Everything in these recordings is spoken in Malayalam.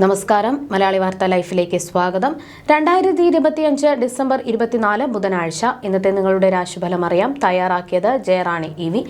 നമസ്കാരം. മലയാളി വാർത്ത ലൈഫിലേക്ക് സ്വാഗതം. രണ്ടായിരത്തി ഇരുപത്തിയഞ്ച് ഡിസംബർ ഇരുപത്തിനാല് ബുധനാഴ്ച ഇന്നത്തെ നിങ്ങളുടെ രാശിഫലം അറിയാം. തയ്യാറാക്കിയത് ജയറാണി ഇ വി.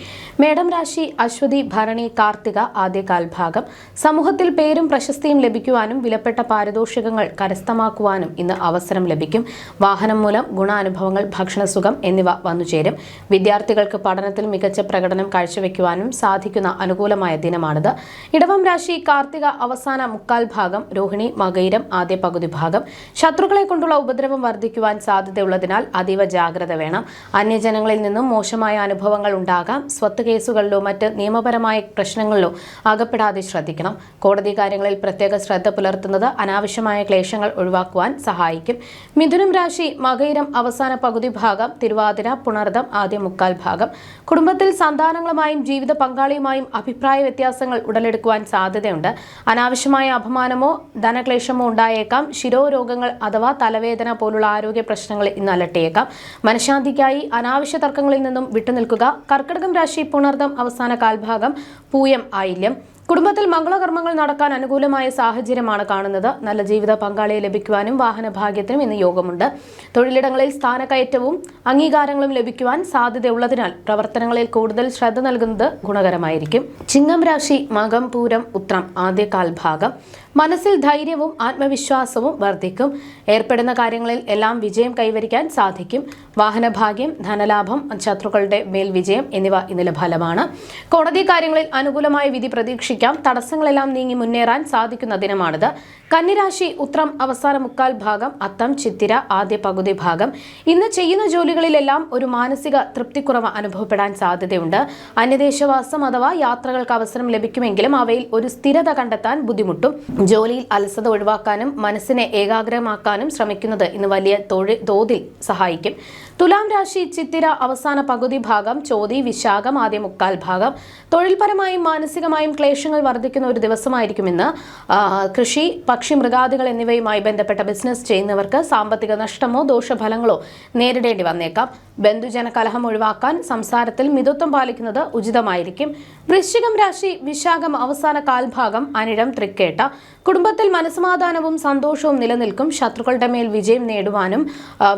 മേഡം രാശി അശ്വതി ഭരണി കാർത്തിക ആദ്യ ഭാഗം. സമൂഹത്തിൽ പേരും പ്രശസ്തിയും ലഭിക്കുവാനും വിലപ്പെട്ട പാരിതോഷികങ്ങൾ കരസ്ഥമാക്കുവാനും ഇന്ന് അവസരം ലഭിക്കും. വാഹനം മൂലം ഗുണാനുഭവങ്ങൾ ഭക്ഷണസുഖം എന്നിവ വന്നുചേരും. വിദ്യാർത്ഥികൾക്ക് പഠനത്തിൽ മികച്ച പ്രകടനം കാഴ്ചവെക്കുവാനും സാധിക്കുന്ന അനുകൂലമായ ദിനമാണിത്. ഇടവം രാശി കാർത്തിക അവസാന മുക്കാൽ ഭാഗം രോഹിണി മകൈരം ആദ്യ പകുതി ഭാഗം. ശത്രുക്കളെ കൊണ്ടുള്ള ഉപദ്രവം വർദ്ധിക്കുവാൻ സാധ്യതയുള്ളതിനാൽ അതീവ ജാഗ്രത വേണം. അന്യജനങ്ങളിൽ നിന്നും മോശമായ അനുഭവങ്ങൾ ഉണ്ടാകാം. സ്വത്ത് കേസുകളിലോ മറ്റ് നിയമപരമായ പ്രശ്നങ്ങളിലോ അകപ്പെടാതെ ശ്രദ്ധിക്കണം. കോടതി കാര്യങ്ങളിൽ പ്രത്യേക ശ്രദ്ധ പുലർത്തുന്നത് അനാവശ്യമായ ക്ലേശങ്ങൾ ഒഴിവാക്കുവാൻ സഹായിക്കും. മിഥുനം രാശി മകയിരം അവസാന പകുതി ഭാഗം തിരുവാതിര പുണർദം ആദ്യ മുക്കാൽ ഭാഗം. കുടുംബത്തിൽ സന്താനങ്ങളുമായും ജീവിത പങ്കാളിയുമായും അഭിപ്രായ വ്യത്യാസങ്ങൾ ഉടലെടുക്കുവാൻ സാധ്യതയുണ്ട്. അനാവശ്യമായ അപമാനമോ ധനക്ലേശമോ ഉണ്ടായേക്കാം. ശിരോരോഗങ്ങൾ അഥവാ തലവേദന പോലുള്ള ആരോഗ്യ പ്രശ്നങ്ങൾ ഇന്ന് അലട്ടിയേക്കാം. മനഃശാന്തിക്കായി അനാവശ്യ തർക്കങ്ങളിൽ നിന്നും വിട്ടുനിൽക്കുക. കർക്കിടകം രാശി പുണർദം അവസാന കാൽഭാഗം പൂയം ആയില്യം. കുടുംബത്തിൽ മംഗളകർമ്മങ്ങൾ നടക്കാൻ അനുകൂലമായ സാഹചര്യമാണ് കാണുന്നത്. നല്ല ജീവിത പങ്കാളിയെ ലഭിക്കുവാനും വാഹന ഭാഗ്യത്തിനും ഇന്ന് യോഗമുണ്ട്. തൊഴിലിടങ്ങളിൽ സ്ഥാനക്കയറ്റവും അംഗീകാരങ്ങളും ലഭിക്കുവാൻ സാധ്യതയുള്ളതിനാൽ പ്രവർത്തനങ്ങളിൽ കൂടുതൽ ശ്രദ്ധ നൽകുന്നത് ഗുണകരമായിരിക്കും. ചിങ്ങം രാശി മകം പൂരം ഉത്രം ആദ്യകാൽ ഭാഗം. മനസ്സിൽ ധൈര്യവും ആത്മവിശ്വാസവും വർദ്ധിക്കും. ഏർപ്പെടുന്ന കാര്യങ്ങളിൽ എല്ലാം വിജയം കൈവരിക്കാൻ സാധിക്കും. വാഹനഭാഗ്യം ധനലാഭം ശത്രുക്കളുടെ മേൽ വിജയം എന്നിവ ഇന്നലെ ഫലമാണ്. കോടതി കാര്യങ്ങളിൽ അനുകൂലമായ വിധി പ്രതീക്ഷിക്കാം തടസ്സങ്ങളെല്ലാം നീങ്ങി മുന്നേറാൻ സാധിക്കുന്ന ദിനമാണിത്. കന്നിരാശി ഉത്രം അവസാന മുക്കാൽ ഭാഗം അത്തം ചിത്തിര ആദ്യ പകുതി ഭാഗം. ഇന്ന് ചെയ്യുന്ന ജോലികളിലെല്ലാം ഒരു മാനസിക തൃപ്തിക്കുറവ് അനുഭവപ്പെടാൻ സാധ്യതയുണ്ട്. അന്യദേശവാസം അഥവാ യാത്രകൾക്ക് അവസരം ലഭിക്കുമെങ്കിലും അവയിൽ ഒരു സ്ഥിരത കണ്ടെത്താൻ ബുദ്ധിമുട്ടും. ജോലിയിൽ അലസത ഒഴിവാക്കാനും മനസ്സിനെ ഏകാഗ്രമാക്കാനും ശ്രമിക്കുന്നത് ഇന്ന് വലിയ തോതിൽ സഹായിക്കും. തുലാം രാശി ചിത്തിര അവസാന പകുതി ഭാഗം ചോതി വിശാഖം ആദ്യ മുക്കാൽ ഭാഗം. തൊഴിൽപരമായും മാനസികമായും ക്ലേശങ്ങൾ വർദ്ധിക്കുന്ന ഒരു ദിവസമായിരിക്കും ഇന്ന്. കൃഷി പക്ഷി മൃഗാദികൾ എന്നിവയുമായി ബന്ധപ്പെട്ട ബിസിനസ് ചെയ്യുന്നവർക്ക് സാമ്പത്തിക നഷ്ടമോ ദോഷഫലങ്ങളോ നേരിടേണ്ടി വന്നേക്കാം. ബന്ധുജന കലഹം ഒഴിവാക്കാൻ സംസാരത്തിൽ മിതത്വം പാലിക്കുന്നത് ഉചിതമായിരിക്കും. വൃശ്ചികം രാശി വിശാഖം അവസാന കാൽഭാഗം അനിഴം തൃക്കേട്ട. കുടുംബത്തിൽ മനസ്സമാധാനവും സന്തോഷവും നിലനിൽക്കും. ശത്രുക്കളുടെ മേൽ വിജയം നേടുവാനും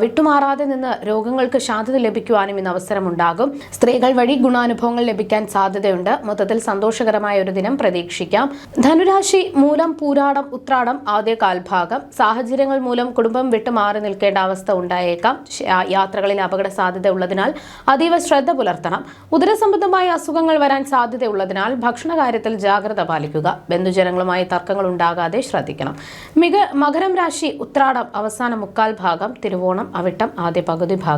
വിട്ടുമാറാതെ നിന്ന് രോഗങ്ങൾക്ക് ശാന്തത ലഭിക്കുവാനും ഇന്ന് അവസരമുണ്ടാകും. സ്ത്രീകൾ വഴി ഗുണാനുഭവങ്ങൾ ലഭിക്കാൻ സാധ്യതയുണ്ട്. മൊത്തത്തിൽ സന്തോഷകരമായ ഒരു ദിനം പ്രതീക്ഷിക്കാം. ധനുരാശി മൂലം പൂരാടം ഉത്രാടം ആദ്യ കാൽഭാഗം. സാഹചര്യങ്ങൾ മൂലം കുടുംബം വിട്ടു മാറി നിൽക്കേണ്ട അവസ്ഥ ഉണ്ടായേക്കാം. യാത്രകളിൽ അപകട സാധ്യത ഉള്ളതിനാൽ അതീവ ശ്രദ്ധ പുലർത്തണം. ഉദരസംബന്ധമായ അസുഖങ്ങൾ വരാൻ സാധ്യതയുള്ളതിനാൽ ഭക്ഷണ കാര്യത്തിൽ ജാഗ്രത പാലിക്കുക. ബന്ധുജനങ്ങളുമായി തർക്കങ്ങൾ ഉണ്ടാകാതെ ശ്രദ്ധിക്കണം. മിക മകരം രാശി ഉത്രാടം അവസാന മുക്കാൽ ഭാഗം തിരുവോണം അവിട്ടം ആദ്യ പകുതി ഭാഗം.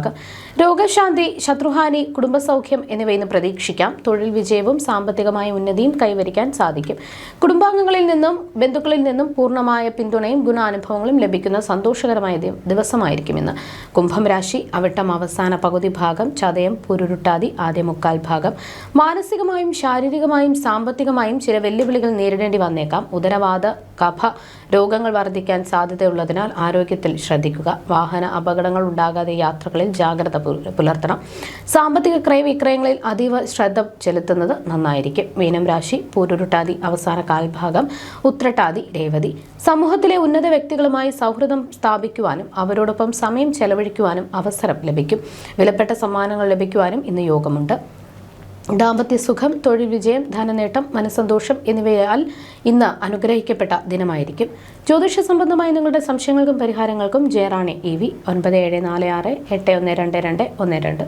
രോഗശാന്തി ശത്രുഹാനി കുടുംബസൗഖ്യം എന്നിവ ഇന്ന് പ്രതീക്ഷിക്കാം. തൊഴിൽ വിജയവും സാമ്പത്തികമായ ഉന്നതിയും കൈവരിക്കാൻ സാധിക്കും. കുടുംബാംഗങ്ങളിൽ നിന്നും ബന്ധുക്കളിൽ നിന്നും പൂർണമായ പിന്തുണയും ഗുണാനുഭവങ്ങളും ലഭിക്കുന്ന സന്തോഷകരമായ ദിവസമായിരിക്കും ഇന്ന്. കുംഭം രാശി അവിട്ടം അവസാന പകുതി ഭാഗം ചതയം പുരുരുട്ടാതി ആദ്യ മുക്കാൽ ഭാഗം. മാനസികമായും ശാരീരികമായും സാമ്പത്തികമായും ചില വെല്ലുവിളികൾ നേരിടേണ്ടി വന്നേക്കാം. ഉദരവാദ കഫ രോഗങ്ങൾ വർദ്ധിക്കാൻ സാധ്യതയുള്ളതിനാൽ ആരോഗ്യത്തിൽ ശ്രദ്ധിക്കുക. വാഹന അപകടങ്ങൾ ഉണ്ടാകാതെ യാത്രകളിൽ ജാഗ്രത പുലർത്തണം. സാമ്പത്തിക ക്രയവിക്രയങ്ങളിൽ അതീവ ശ്രദ്ധ ചെലുത്തുന്നത് നന്നായിരിക്കും. മീനം രാശി പൂരുരുട്ടാതി അവസാന കാൽഭാഗം ഉത്രട്ടാതി രേവതി. സമൂഹത്തിലെ ഉന്നത വ്യക്തികളുമായി സൗഹൃദം സ്ഥാപിക്കുവാനും അവരോടൊപ്പം സമയം ചെലവഴിക്കുവാനും അവസരം ലഭിക്കും. വിലപ്പെട്ട സമ്മാനങ്ങൾ ലഭിക്കുവാനും ഇന്ന് യോഗമുണ്ട്. ദാമ്പത്യ സുഖം തൊഴിൽ വിജയം ധനനേട്ടം മനസ്സന്തോഷം എന്നിവയാൽ ഇന്ന് അനുഗ്രഹിക്കപ്പെട്ട ദിനമായിരിക്കും. ജ്യോതിഷ സംബന്ധമായ നിങ്ങളുടെ സംശയങ്ങൾക്കും പരിഹാരങ്ങൾക്കും ജയറാണി ഇ വി ഒൻപത് ഏഴ് നാല് ആറ് എട്ട് ഒന്ന് രണ്ട് രണ്ട് ഒന്ന് രണ്ട്.